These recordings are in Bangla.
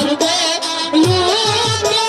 পারবে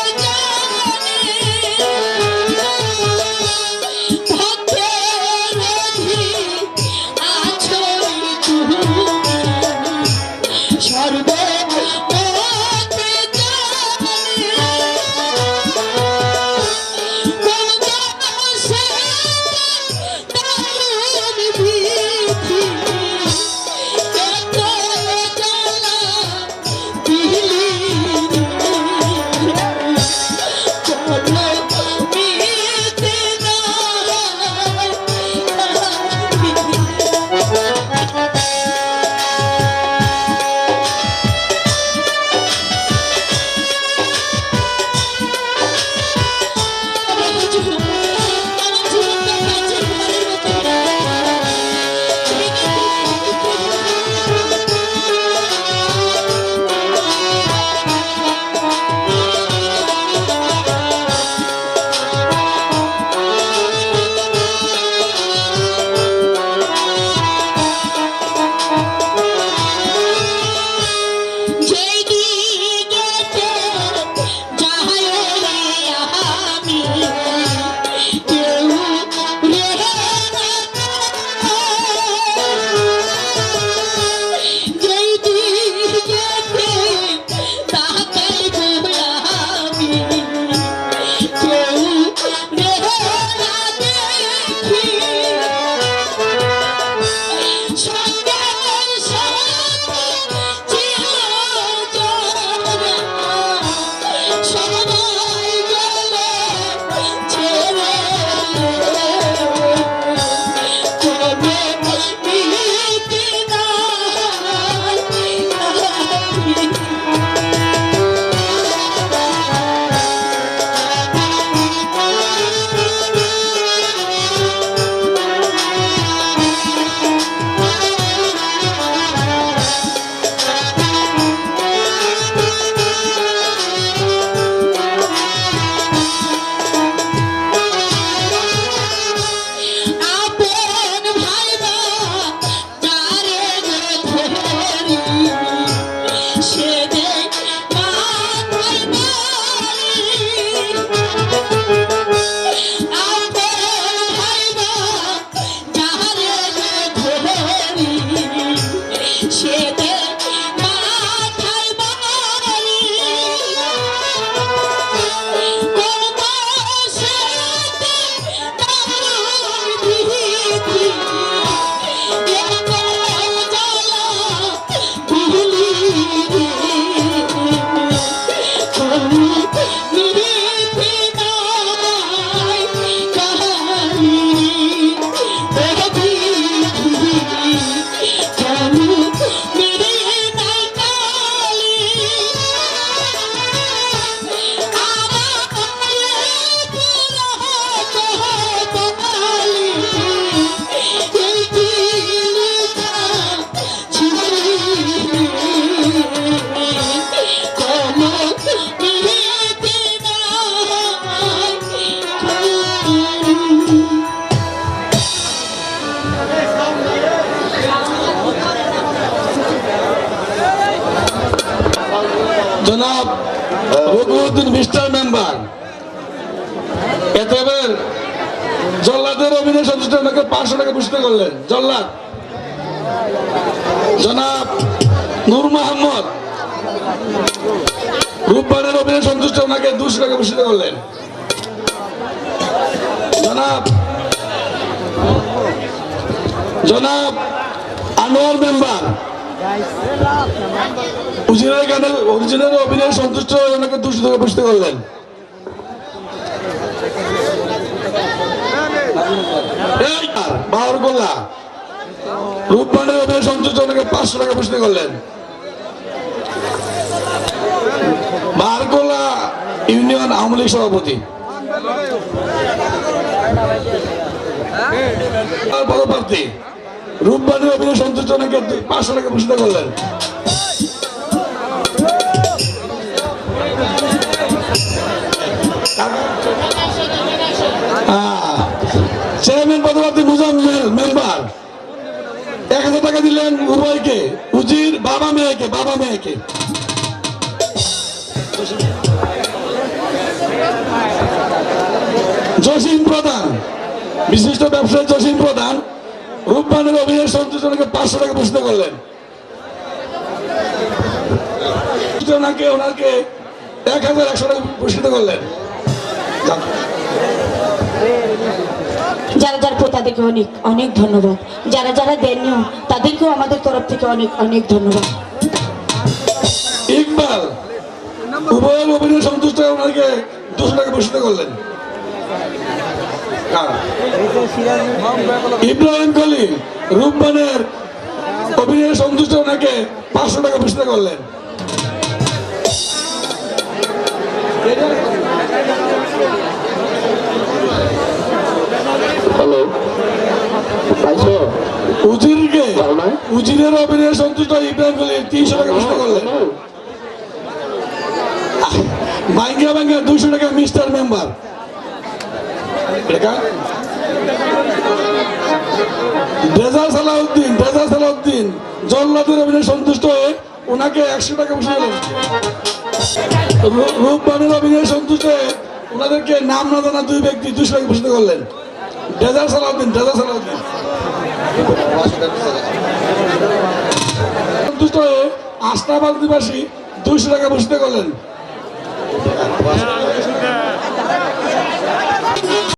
সে রঘুদ্দিন মিস্টার মেম্বার এতেবার জল্লাদের অভিনয় সন্তুষ্ট ওনাকে পাঁচশো টাকা পুরস্কার করলেন। জল্লাদ। জনাব নূর মোহাম্মদ রূপবানের অভিনয় সন্তুষ্ট ওনাকে দুশো টাকা পুরস্কার করলেন। জনাব জনাব আনোয়ার মেম্বার অরিজিনাল অভিনয় সন্তুষ্ট হয়ে দুশো টাকা পুষতে করলেন। আর, রূপবানের অভিনয় সন্তুষ্ট ওনাকে পাঁচশো টাকা পুষতে করলেন। বাহার ইউনিয়ন আওয়ামী লীগ সভাপতি। পদপ্রার্থী। রূপবানের অভিনয় সন্তুষ্ট ওনাকে পাঁচশো টাকা পুষতে করলেন। চেয়ারম্যান পদপ্রার্থী মুজাম্মেল মেম্বার এক হাজার টাকা দিলেন উভয়কে। উজির বাবা মেয়েকে বাবা মেয়েকে। জসিম প্রধান। বিশিষ্ট ব্যবসায়ী জসিম প্রধান। রূপবানের অভিনয় সন্তুষ্টকে পাঁচশো টাকা পুষতে করলেন। ওনাকে ওনাকে এক হাজার একশো টাকা পুরস্কৃত করলেন। যারা যারা তাদেরকে অনেক অনেক ধন্যবাদ। যারা যারা দেননিও তাদেরকেও আমাদের তরফ থেকে অনেক অনেক ধন্যবাদ। ইকবাল উভয়ের অভিনয় সন্তুষ্ট ওনাকে দুশো টাকা পুরস্কৃত করলেন। কার? ইব্রাহিম কলিম রূপবানের অভিনয় সন্তুষ্ট ওনাকে পাঁচশো টাকা পুরস্কৃত করলেন? হ্যালো। পাইছো উজিরকে? পাও উজিরের অভিনয় সন্তুষ্ট হয়ে ইব্রাহিম কলিম তিনশো টাকা পুরস্কৃত করলেন। ভাঙ্গা ভাঙ্গা দুশো টাকা মিস্টার মেম্বার। রেজা সালাউদ্দিন সালাউদ্দিন। জল্লাদের অভিনয় সন্তুষ্ট হয়ে ওনাকে একশো টাকা বসে রূপবানের অভিনয় সন্তুষ্ট হয়ে ওনাদেরকে নাম না জানা দুই ব্যক্তি দুশো টাকা বসে করলেন রেজা সালাউদ্দিন রেজা সালাউদ্দিন। সন্তুষ্ট হয়ে আস্তাবাদ নিবাসী দুইশো টাকা বসতে করলেন